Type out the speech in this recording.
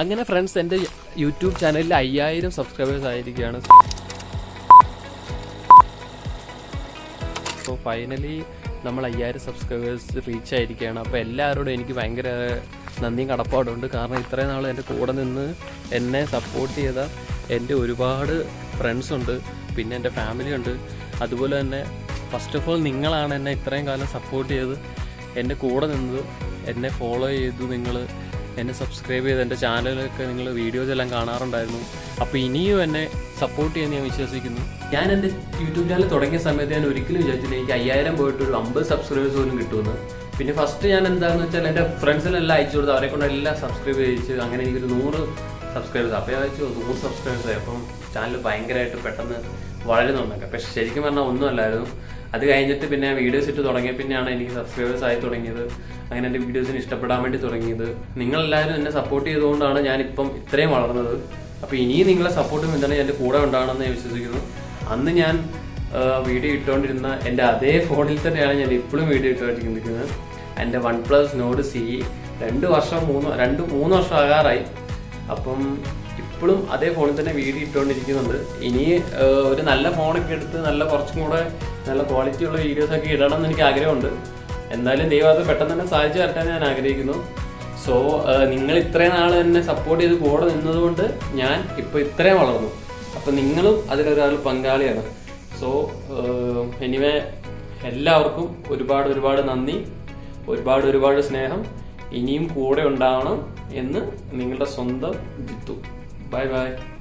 അങ്ങനെ ഫ്രണ്ട്സ് എന്റെ യൂട്യൂബ് ചാനലിൽ അയ്യായിരം സബ്സ്ക്രൈബേഴ്സ് ആയിരിക്കുകയാണ്. അപ്പോൾ ഫൈനലി നമ്മൾ അയ്യായിരം സബ്സ്ക്രൈബേഴ്സ് റീച്ച് ആയിരിക്കുകയാണ്. അപ്പോൾ എല്ലാവരോടും എനിക്ക് ഭയങ്കര നന്ദിയും കടപ്പാടുണ്ട് കാരണം ഇത്രയും നാൾ എന്റെ കൂടെ നിന്ന് എന്നെ സപ്പോർട്ട് ചെയ്ത എന്റെ ഒരുപാട് ഫ്രണ്ട്സ് ഉണ്ട്. പിന്നെ എന്റെ ഫാമിലി ഉണ്ട്. അതുപോലെ തന്നെ ഫസ്റ്റ് ഓഫ് ഓൾ നിങ്ങളാണ് എന്നെ ഇത്രയും കാലം സപ്പോർട്ട് ചെയ്ത് എന്റെ കൂടെ നിന്നത് എന്നെ ഫോളോ ചെയ്തു നിങ്ങൾ എന്നെ സബ്സ്ക്രൈബ് ചെയ്ത് എന്റെ ചാനലൊക്കെ നിങ്ങൾ വീഡിയോസ് എല്ലാം കാണാറുണ്ടായിരുന്നു. അപ്പോൾ ഇനിയും എന്നെ സപ്പോർട്ട് ചെയ്യുമെന്ന് ഞാൻ വിശ്വസിക്കുന്നു. ഞാൻ എന്റെ യൂട്യൂബ് ചാനൽ തുടങ്ങിയ സമയത്ത് ഞാൻ ഒരിക്കലും വിചാരിച്ചില്ല എനിക്ക് അയ്യായിരം ഒരു അമ്പത് സബ്സ്ക്രൈബേഴ്സ് പോലും കിട്ടുമെന്ന്. പിന്നെ ഫസ്റ്റ് ഞാൻ എന്താണെന്ന് വെച്ചാൽ എന്റെ ഫ്രണ്ട്സിനെല്ലാം അയച്ചു കൊടുത്തു അവരെ കൊണ്ട് എല്ലാം സബ്സ്ക്രൈബ് ചെയ്യിച്ച് അങ്ങനെ എനിക്കൊരു നൂറ് സബ്സ്ക്രൈബേഴ്സ് അപ്പോൾ ഞാൻ വെച്ചു നൂറ് സബ്സ്ക്രൈബേഴ്സ് ആയി. അപ്പം ചാനൽ ഭയങ്കരമായിട്ട് പെട്ടെന്ന് വളരുന്നുണ്ടൊക്കെ പക്ഷെ ശരിക്കും പറഞ്ഞാൽ ഒന്നുമല്ലായിരുന്നു. അത് കഴിഞ്ഞിട്ട് പിന്നെ വീഡിയോസ് ഇട്ട് തുടങ്ങിയ പിന്നെയാണ് എനിക്ക് സബ്സ്ക്രൈബേഴ്സ് ആയി തുടങ്ങിയത്. അങ്ങനെ എന്റെ വീഡിയോസിന് ഇഷ്ടപ്പെടാൻ വേണ്ടി തുടങ്ങിയത്. നിങ്ങളെല്ലാവരും എന്നെ സപ്പോർട്ട് ചെയ്തുകൊണ്ടാണ് ഞാനിപ്പം ഇത്രയും വളർന്നത്. അപ്പോൾ ഇനിയും നിങ്ങളെ സപ്പോർട്ടും എന്താണ് എന്റെ കൂടെ ഉണ്ടാകണമെന്ന് ഞാൻ വിശ്വസിക്കുന്നു. അന്ന് ഞാൻ വീഡിയോ ഇട്ടുകൊണ്ടിരുന്ന എന്റെ അതേ ഫോണിൽ തന്നെയാണ് ഞാൻ ഇപ്പോഴും വീഡിയോ ഇട്ടുകൊണ്ടിരിക്കുന്നത്. എന്റെ വൺ പ്ലസ് നോഡ് സി രണ്ട് വർഷം മൂന്ന് രണ്ട് മൂന്ന് വർഷം ആകാറായി. അപ്പം ഇപ്പോഴും അതേ ഫോണിൽ തന്നെ വീഡിയോ ഇട്ടുകൊണ്ടിരിക്കുന്നുണ്ട്. ഇനി ഒരു നല്ല ഫോണൊക്കെ എടുത്ത് നല്ല കുറച്ചും കൂടെ നല്ല ക്വാളിറ്റിയുള്ള വീഡിയോസ് ഒക്കെ ഇടണം എന്ന് എനിക്ക് ആഗ്രഹമുണ്ട്. എന്തായാലും ദൈവം അത് പെട്ടെന്ന് തന്നെ സാധിച്ചു വരട്ടാൻ ഞാൻ ആഗ്രഹിക്കുന്നു. സോ നിങ്ങൾ ഇത്രയും നാൾ എന്നെ സപ്പോർട്ട് ചെയ്ത് കൂടെ നിന്നതുകൊണ്ട് ഞാൻ ഇപ്പോൾ ഇത്രയും വളർന്നു. അപ്പം നിങ്ങളും അതിലൊരാൾ പങ്കാളിയാണ്. സോ എനിവേ എല്ലാവർക്കും ഒരുപാട് ഒരുപാട് നന്ദി. ഒരുപാട് ഒരുപാട് സ്നേഹം. ഇനിയും കൂടെ ഉണ്ടാവണം എന്ന് നിങ്ങളുടെ സ്വന്തം ജിത്തു. Bye bye.